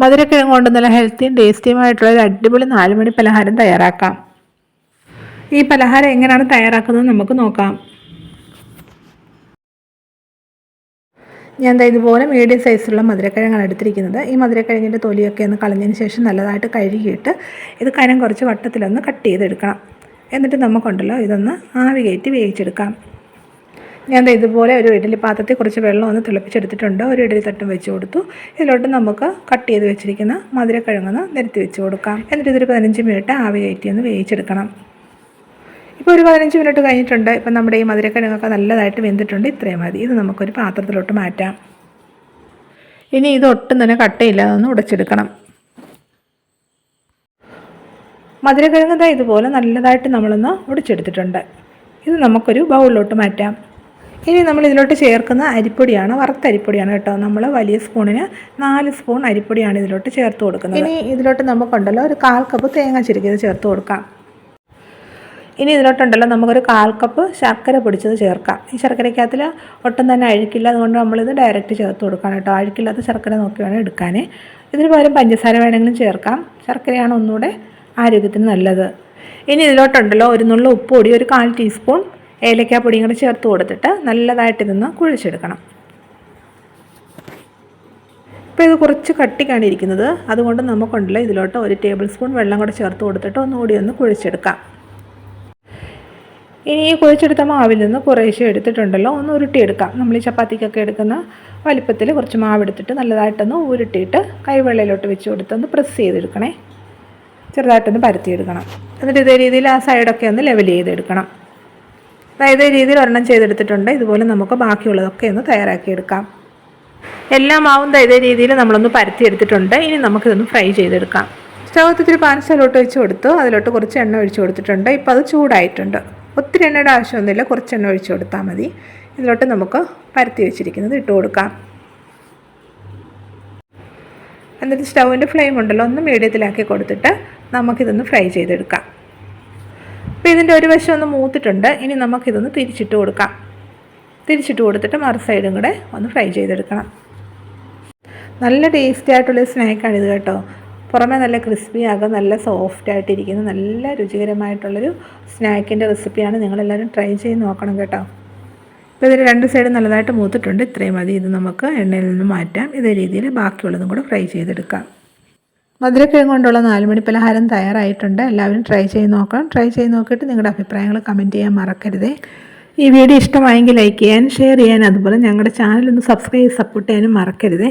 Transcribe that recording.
മധുരക്കിഴങ്ങ് കൊണ്ട് നല്ല ഹെൽത്തിയും ടേസ്റ്റിയുമായിട്ടുള്ള ഒരു അടിപൊളി നാലുമണി പലഹാരം തയ്യാറാക്കാം. ഈ പലഹാരം എങ്ങനെയാണ് തയ്യാറാക്കുന്നത് നമുക്ക് നോക്കാം. ഞാൻ ദാ ഇതുപോലെ മീഡിയം സൈസിലുള്ള മധുരക്കിഴങ്ങാണ് എടുത്തിരിക്കുന്നത്. ഈ മധുരക്കിഴങ്ങിന്റെ തൊലിയൊക്കെ ഒന്ന് കളഞ്ഞതിന് ശേഷം നല്ലതായിട്ട് കഴുകിയിട്ട് ഇത് കനം കുറച്ച് വട്ടത്തിലൊന്ന് കട്ട് ചെയ്തെടുക്കണം. എന്നിട്ട് നമുക്കുണ്ടല്ലോ ഇതൊന്ന് ആവി കയറ്റി വേവിച്ചെടുക്കാം. ഞാൻ ഇതുപോലെ ഒരു ഇഡലി പാത്രത്തിൽ കുറച്ച് വെള്ളം ഒന്ന് തിളപ്പിച്ചെടുത്തിട്ടുണ്ട്. ഒരു ഇഡലി തട്ടും വെച്ച് കൊടുത്തു. ഇതിലോട്ട് നമുക്ക് കട്ട് ചെയ്ത് വെച്ചിരിക്കുന്ന മധുരക്കിഴങ്ങൊന്ന് നിരത്തി വെച്ച് കൊടുക്കാം. എന്നിട്ട് ഇതൊരു പതിനഞ്ച് മിനിറ്റ് ആവി കയറ്റി ഒന്ന് വേവിച്ചെടുക്കണം. ഇപ്പോൾ ഒരു പതിനഞ്ച് മിനിറ്റ് കഴിഞ്ഞിട്ടുണ്ട്. ഇപ്പം നമ്മുടെ ഈ മധുരക്കിഴങ്ങൊക്കെ നല്ലതായിട്ട് വെന്തിട്ടുണ്ട്. ഇത്രയും മതി. ഇത് നമുക്കൊരു പാത്രത്തിലോട്ട് മാറ്റാം. ഇനി ഇത് ഒട്ടും തന്നെ കട്ടയില്ലാതെ ഒന്ന് ഉടച്ചെടുക്കണം. മധുരക്കിഴങ്ങ് ഇതുപോലെ നല്ലതായിട്ട് നമ്മളൊന്ന് ഉടച്ചെടുത്തിട്ടുണ്ട്. ഇത് നമുക്കൊരു ബൗളിലോട്ട് മാറ്റാം. ഇനി നമ്മൾ ഇതിലോട്ട് ചേർക്കുന്ന അരിപ്പൊടിയാണ് വറുത്തരിപ്പൊടിയാണ് കേട്ടോ. നമ്മൾ വലിയ സ്പൂണിന് നാല് സ്പൂൺ അരിപ്പൊടിയാണ് ഇതിലോട്ട് ചേർത്ത് കൊടുക്കുന്നത്. ഇനി ഇതിലോട്ട് നമുക്കുണ്ടല്ലോ ഒരു കാൽ കപ്പ് തേങ്ങ ചുരുക്കിയത് ചേർത്ത് കൊടുക്കാം. ഇനി ഇതിലോട്ടുണ്ടല്ലോ നമുക്കൊരു കാൽ കപ്പ് ശർക്കര പൊടിച്ചത് ചേർക്കാം. ഈ ശർക്കരയ്ക്കകത്തിൽ ഒട്ടും തന്നെ അഴുക്കില്ല അതുകൊണ്ട് നമ്മളിത് ഡയറക്റ്റ് ചേർത്ത് കൊടുക്കണം കേട്ടോ. അഴുക്കില്ലാത്ത ശർക്കര നോക്കി വേണം എടുക്കാൻ ഇതിന് പകരം പഞ്ചസാര വേണമെങ്കിലും ചേർക്കാം. ശർക്കരയാണ് ഒന്നുകൂടെ ആരോഗ്യത്തിന് നല്ലത്. ഇനി ഇതിലോട്ടുണ്ടല്ലോ ഒരു നുള്ള ഉപ്പ് പൊടി ഒരു കാൽ ടീസ്പൂൺ ഏലക്കാപ്പൊടിയും കൂടെ ചേർത്ത് കൊടുത്തിട്ട് നല്ലതായിട്ട് ഇതൊന്ന് കുഴിച്ചെടുക്കണം. ഇപ്പോൾ ഇത് കുറച്ച് കട്ടിക്കാണ് ഇരിക്കുന്നത്. അതുകൊണ്ട് നമുക്കുണ്ടല്ലോ ഇതിലോട്ട് ഒരു ടേബിൾ സ്പൂൺ വെള്ളം കൂടെ ചേർത്ത് കൊടുത്തിട്ട് ഒന്നുകൂടി ഒന്ന് കുഴിച്ചെടുക്കാം. ഇനി ഈ കുഴിച്ചെടുത്ത മാവിൽ നിന്ന് കുറേശ്ശെ എടുത്തിട്ടുണ്ടല്ലോ ഒന്ന് ഉരുട്ടിയെടുക്കാം. നമ്മൾ ഈ ചപ്പാത്തിക്കൊക്കെ എടുക്കുന്ന വലിപ്പത്തിൽ കുറച്ച് മാവ് എടുത്തിട്ട് നല്ലതായിട്ടൊന്ന് ഉരുട്ടിയിട്ട് കൈവെള്ളയിലോട്ട് വെച്ച് കൊടുത്തൊന്ന് പ്രസ് ചെയ്തെടുക്കണേ. ചെറുതായിട്ടൊന്ന് പരത്തിയെടുക്കണം. എന്നിട്ട് ഇതേ രീതിയിൽ ആ സൈഡൊക്കെ ഒന്ന് ലെവൽ ചെയ്തെടുക്കണം. അതായത് രീതിയിൽ ഒരെണ്ണം ചെയ്തെടുത്തിട്ടുണ്ട്. ഇതുപോലെ നമുക്ക് ബാക്കിയുള്ളതൊക്കെ ഒന്ന് തയ്യാറാക്കിയെടുക്കാം. എല്ലാ മാവും ഇതേ രീതിയിൽ നമ്മളൊന്ന് പരത്തിയെടുത്തിട്ടുണ്ട് ഇനി നമുക്കിതൊന്ന് ഫ്രൈ ചെയ്തെടുക്കാം. സ്റ്റൗത്ത് പാൻ പാൻസലോട്ട് വെച്ച് കൊടുത്തു. അതിലോട്ട് കുറച്ച് എണ്ണ ഒഴിച്ച് കൊടുത്തിട്ടുണ്ട്. ഇപ്പോൾ അത് ചൂടായിട്ടുണ്ട്. ഒത്തിരി എണ്ണയുടെ ആവശ്യമൊന്നുമില്ല. കുറച്ച് എണ്ണ ഒഴിച്ച് കൊടുത്താൽ മതി. ഇതിലോട്ട് നമുക്ക് പരത്തി വെച്ചിരിക്കുന്നത് ഇട്ട് കൊടുക്കാം. എന്നിട്ട് സ്റ്റൗവിന്റെ ഫ്ലെയിം ഉണ്ടല്ലോ. ഒന്ന് മീഡിയത്തിലാക്കി കൊടുത്തിട്ട് നമുക്കിതൊന്ന് ഫ്രൈ ചെയ്തെടുക്കാം. അപ്പോൾ ഇതിന്റെ ഒരു വശം ഒന്ന് മൂത്തിട്ടുണ്ട്. ഇനി നമുക്കിതൊന്ന് തിരിച്ചിട്ട് കൊടുക്കാം. തിരിച്ചിട്ട് കൊടുത്തിട്ട് മറു സൈഡും കൂടെ ഒന്ന് ഫ്രൈ ചെയ്തെടുക്കണം. നല്ല ടേസ്റ്റി ആയിട്ടുള്ളൊരു സ്നാക്കാണിത് കേട്ടോ. പുറമെ നല്ല ക്രിസ്പി ആകും നല്ല സോഫ്റ്റ് ആയിട്ടിരിക്കുന്ന നല്ല രുചികരമായിട്ടുള്ളൊരു സ്നാക്കിന്റെ റെസിപ്പിയാണ് നിങ്ങളെല്ലാവരും ട്രൈ ചെയ്ത് നോക്കണം കേട്ടോ. ഇപ്പോൾ ഇതിൽ രണ്ട് സൈഡ് നല്ലതായിട്ട് മൂത്തിട്ടുണ്ട്. ഇത്രയും മതി. ഇത് നമുക്ക് എണ്ണയിൽ നിന്ന് മാറ്റാം. ഇതേ രീതിയിൽ ബാക്കിയുള്ളതും കൂടെ ഫ്രൈ ചെയ്തെടുക്കാം. മധുരക്കിഴങ്ങ് കൊണ്ടുള്ള നാലുമണി പലഹാരം തയ്യാറായിട്ടുണ്ട്. എല്ലാവരും ട്രൈ ചെയ്ത് നോക്കണം. ട്രൈ ചെയ്ത് നോക്കിയിട്ട് നിങ്ങളുടെ അഭിപ്രായങ്ങൾ കമന്റ് ചെയ്യാൻ മറക്കരുതേ. ഈ വീഡിയോ ഇഷ്ടമായെങ്കിൽ ലൈക്ക് ചെയ്യാൻ ഷെയർ ചെയ്യാൻ അതുപോലെ ഞങ്ങളുടെ ചാനൽ ഒന്ന് സബ്സ്ക്രൈബ് സപ്പോർട്ട് ചെയ്യാനും മറക്കരുതേ.